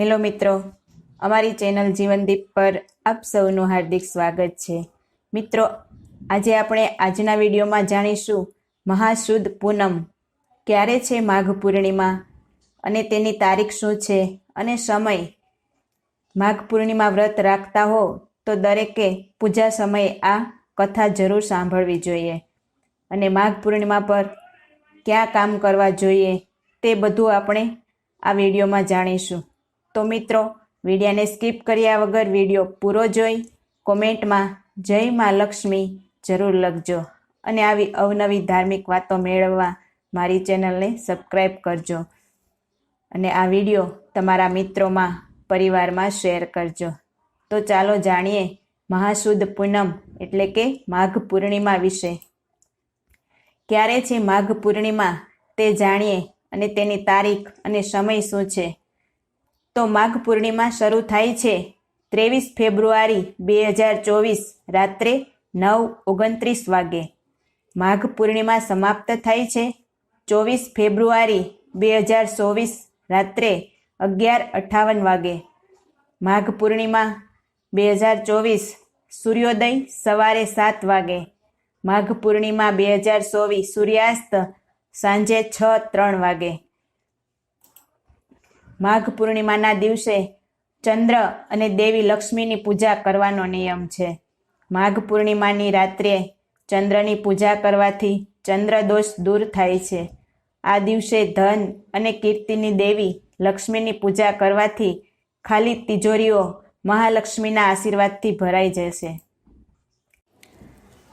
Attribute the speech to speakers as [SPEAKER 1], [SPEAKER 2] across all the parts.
[SPEAKER 1] Hello મિત્રો, અમારી channel જીવનદીપ પર આપ સૌનું હાર્દિક સ્વાગત છે. મિત્રો, આજે આપણે આજના વિડીયોમાં જાણીશું મહાશુદ્ધ પૂનમ ક્યારે છે માઘ પૂર્ણિમા અને તેની તારીખ શું છે અને સમય. માઘ પૂર્ણિમા વ્રત રાખતા હો તો દરેકે પૂજા સમયે આ કથા જરૂર સાંભળવી જોઈએ. અને માઘ પૂર્ણિમા પર ક્યાં કામ કરવા જોઈએ તે બધું આપણે આ વિડીયોમાં જાણીશું. તો મિત્રો, વિડીયાને સ્કીપ કર્યા વગર વીડિયો પૂરો જોઈ, કોમેન્ટમાં જય મા લક્ષ્મી જરૂર લખજો. અને આવી અવનવી ધાર્મિક વાતો મેળવવા મારી ચેનલને સબસ્ક્રાઈબ કરજો. અને આ વીડિયો તમારા મિત્રોમાં, પરિવારમાં શેર કરજો. તો ચાલો જાણીએ મહાશુદ્ધ પૂનમ એટલે કે માઘ પૂર્ણિમા વિશે. ક્યારે છે માઘ પૂર્ણિમા તે જાણીએ અને તેની તારીખ અને સમય શું છે? તો માઘ પૂર્ણિમા શરૂ થાય છે. ત્રેવીસ ફેબ્રુઆરી બે હજાર ચોવીસ રાત્રે નવ ઓગણત્રીસ વાગે. માઘ પૂર્ણિમા સમાપ્ત થાય છે. ચોવીસ ફેબ્રુઆરી બે હજાર ચોવીસ રાત્રે અગિયાર અઠાવન વાગે. માઘ પૂર્ણિમા બે હજાર ચોવીસ સૂર્યોદય સવારે સાત વાગે. માઘ પૂર્ણિમા બે હજાર ચોવીસ સૂર્યાસ્ત સાંજે છ ત્રણ વાગે. માઘ પૂર્ણિમાના દિવસે ચંદ્ર અને દેવી લક્ષ્મીની પૂજા કરવાનો નિયમ છે. માઘ પૂર્ણિમાની રાત્રે ચંદ્રની પૂજા કરવાથી ચંદ્ર દોષ દૂર થાય છે. આ દિવસે ધન અને કીર્તિની દેવી લક્ષ્મીની પૂજા કરવાથી ખાલી તિજોરીઓ મહાલક્ષ્મીના આશીર્વાદથી ભરાઈ જશે.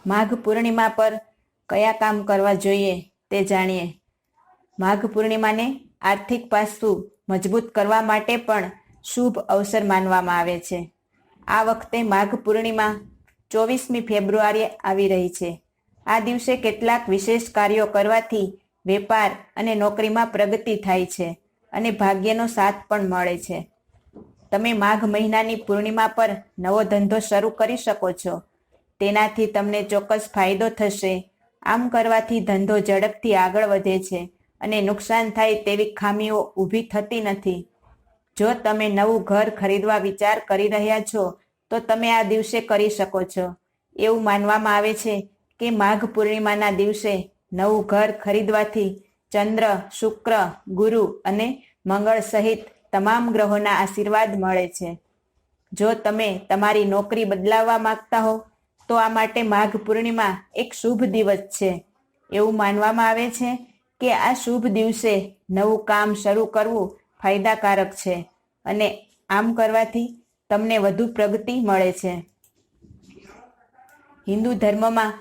[SPEAKER 1] માઘ પૂર્ણિમા પર કયા કામ કરવા જોઈએ તે જાણીએ. માઘ પૂર્ણિમાને આર્થિક પાસું મજબૂત કરવા માટે પણ શુભ અવસર માનવામાં આવે છે. આ વખતે માઘ પૂર્ણિમા ચોવીસમી ફેબ્રુઆરી આવી રહી છે. આ દિવસે કેટલાક વિશેષ કાર્યો કરવાથી વેપાર અને નોકરીમાં પ્રગતિ થાય છે અને ભાગ્યનો સાથ પણ મળે છે. તમે માઘ મહિનાની પૂર્ણિમા પર નવો ધંધો શરૂ કરી શકો છો. તેનાથી તમને ચોક્કસ ફાયદો થશે. આમ કરવાથી ધંધો ઝડપથી આગળ વધે છે. અને નુકસાન થાય તેવી ખામીઓ ઊભી થતી નથી. જો તમે નવું ઘર ખરીદવા વિચાર કરી રહ્યા છો, તો તમે આ દિવસે કરી શકો છો. એવું માનવામાં આવે છે કે માઘ પૂર્ણિમાના દિવસે નવું ઘર ખરીદવાથી ચંદ્ર, શુક્ર, ગુરુ અને મંગળ સહિત તમામ ગ્રહોના આશીર્વાદ મળે છે. જો તમે તમારી નોકરી બદલાવવા માંગતા હો, તો આ માટે માઘ પૂર્ણિમા એક શુભ દિવસ છે. એવું માનવામાં આવે છે કે આ શુભ દિવસે નવું કામ શરૂ કરવું ફાયદાકારક છે અને આમ કરવાથી તમને વધુ પ્રગતિ મળે છે. હિન્દુ ધર્મમાં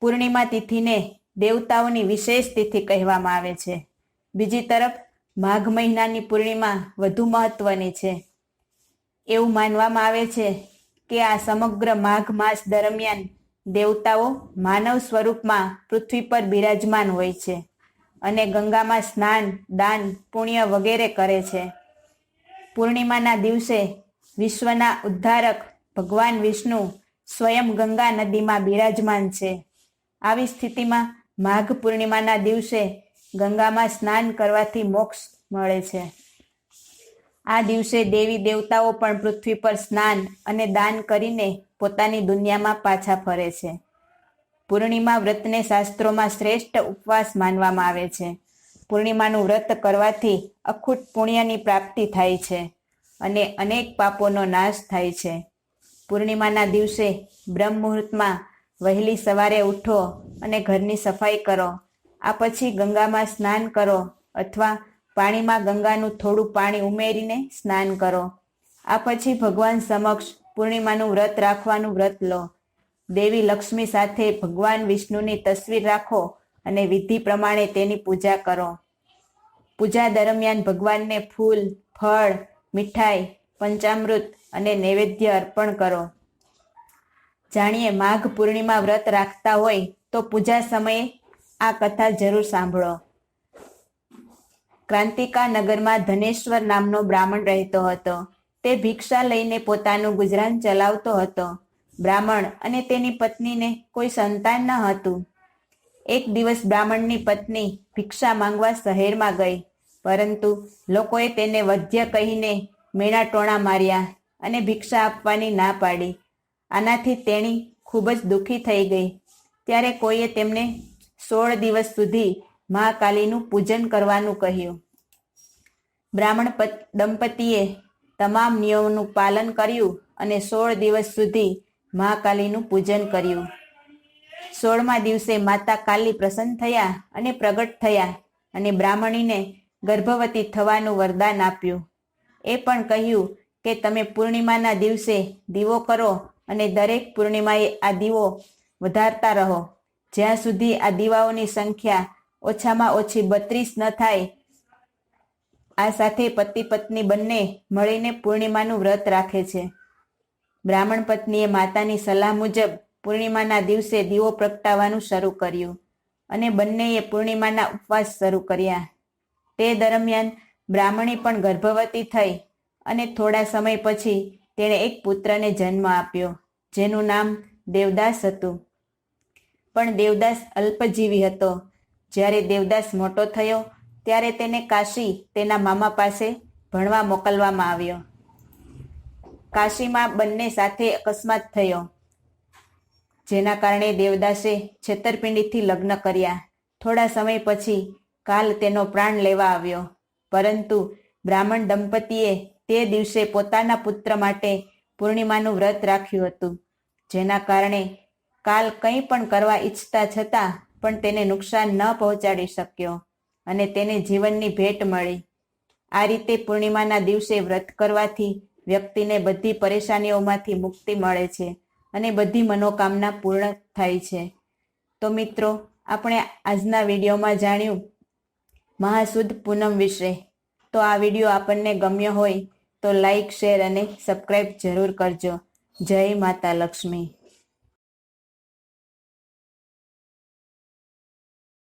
[SPEAKER 1] પૂર્ણિમા તિથિને દેવતાઓની વિશેષ તિથિ કહેવામાં આવે છે. બીજી તરફ, માઘ મહિનાની પૂર્ણિમા વધુ મહત્વની છે. એવું માનવામાં આવે છે કે આ સમગ્ર માઘ માસ દરમિયાન દેવતાઓ માનવ સ્વરૂપમાં પૃથ્વી પર બિરાજમાન હોય છે અને ગંગામાં સ્નાન, દાન, પુણ્ય વગેરે કરે છે. પૂર્ણિમાના દિવસે વિશ્વના ઉદ્ધારક ભગવાન વિષ્ણુ સ્વયં ગંગા નદીમાં બિરાજમાન છે. આવી સ્થિતિમાં માઘ પૂર્ણિમાના દિવસે ગંગામાં સ્નાન કરવાથી મોક્ષ મળે છે. આ દિવસે દેવી દેવતાઓ પણ પૃથ્વી પર સ્નાન અને દાન કરીને પોતાની દુનિયામાં પાછા ફરે છે. પૂર્ણિમા વ્રતને શાસ્ત્રોમાં શ્રેષ્ઠ ઉપવાસ માનવામાં આવે છે. પૂર્ણિમાનું વ્રત કરવાથી અખૂટ પુણ્યની પ્રાપ્તિ થાય છે અને અનેક પાપોનો નાશ થાય છે. પૂર્ણિમાના દિવસે બ્રહ્મ મુહૂર્તમાં વહેલી સવારે ઉઠો અને ઘરની સફાઈ કરો. આ પછી ગંગામાં સ્નાન કરો અથવા પાણીમાં ગંગાનું થોડું પાણી ઉમેરીને સ્નાન કરો. આ પછી ભગવાન સમક્ષ પૂર્ણિમાનું વ્રત રાખવાનું વ્રત લો. દેવી લક્ષ્મી સાથે ભગવાન વિષ્ણુની તસવીર રાખો અને વિધિ પ્રમાણે તેની પૂજા કરો. પૂજા દરમિયાન ભગવાનને ફૂલ, ફળ, મીઠાઈ, પંચામૃત અને નૈવેદ્ય અર્પણ કરો. જાણીએ માઘ પૂર્ણિમા વ્રત રાખતા હોય તો પૂજા સમયે આ કથા જરૂર સાંભળો. ક્રાંતિકા નગરમાં ધનેશ્વર નામનો બ્રાહ્મણ રહેતો હતો. તે ભિક્ષા લઈને પોતાનું ગુજરાન ચલાવતો હતો. બ્રાહ્મણ અને તેની પત્નીને કોઈ સંતાન ન હતું. એક દિવસ બ્રાહ્મણની પત્ની ભિક્ષા માંગવા શહેરમાં ગઈ, પરંતુ લોકોએ તેને વધ્ય કહીને મેણા ટોણા માર્યા અને ભિક્ષા આપવાની ના પાડી. આનાથી તેણી ખૂબ જ દુઃખી થઈ ગઈ. ત્યારે કોઈએ તેમને સોળ દિવસ સુધી મહાકાલીનું પૂજન કરવાનું કહ્યું. બ્રાહ્મણ દંપતીએ તમામ નિયમોનું પાલન કર્યું અને સોળ દિવસ સુધી મહાકાલીનું પૂજન કર્યું. સોળમા દિવસે માતા કાલી પ્રસન્ન થયા અને પ્રગટ થયા અને બ્રાહ્મણીને ગર્ભવતી થવાનું વરદાન આપ્યું. એ પણ કહ્યું કે, તમે પૂર્ણિમાના દિવસે દીવો કરો અને દરેક પૂર્ણિમાએ આ દીવો વધારતા રહો. જ્યાં સુધી આ દીવાઓની સંખ્યા ઓછામાં ઓછી બત્રીસ ન થાય. આ સાથે પતિ પત્ની બંને મળીને પૂર્ણિમાનું વ્રત રાખે છે. બ્રાહ્મણ પત્નીએ માતાની સલાહ મુજબ પૂર્ણિમાના દિવસે દીવો પ્રગટાવવાનું શરૂ કર્યું અને બંનેએ પૂર્ણિમાના ઉપવાસ શરૂ કર્યા. તે દરમિયાન બ્રાહ્મણી પણ ગર્ભવતી થઈ અને થોડા સમય પછી તેણે એક પુત્રને જન્મ આપ્યો, જેનું નામ દેવદાસ હતું. પણ દેવદાસ અલ્પજીવી હતો જ્યારે દેવદાસ મોટો થયો, ત્યારે તેને કાશી તેના મામા પાસે ભણવા મોકલવામાં આવ્યો. કાશીમાં બંને સાથે અકસ્માત થયો, જેના કારણે દેવદાસે છેતરપિંડીથી લગ્ન કર્યા. થોડા સમય પછી કાલ તેનો પ્રાણ લેવા આવ્યો, પરંતુ બ્રાહ્મણ દંપતીએ તે દિવસે પોતાના પુત્ર માટે પૂર્ણિમાનું વ્રત રાખ્યું હતું, જેના કારણે કાલ કંઈ પણ કરવા ઈચ્છતા છતાં પણ તેને નુકસાન ન પહોંચાડી શક્યો અને તેને જીવનની ભેટ મળી. આ રીતે પૂર્ણિમાના દિવસે વ્રત કરવાથી વ્યક્તિને બધી પરેશાનીઓમાંથી મુક્તિ મળે છે અને બધી મનોકામના પૂર્ણ થાય છે. તો મિત્રો, આપણે આજના વિડીયોમાં જાણ્યું મહાસુદ પૂનમ વિશે. તો આ વીડિયો આપણને ગમ્યો હોય તો લાઈક, શેર અને સબસ્ક્રાઈબ જરૂર કરજો. જય માતા લક્ષ્મી.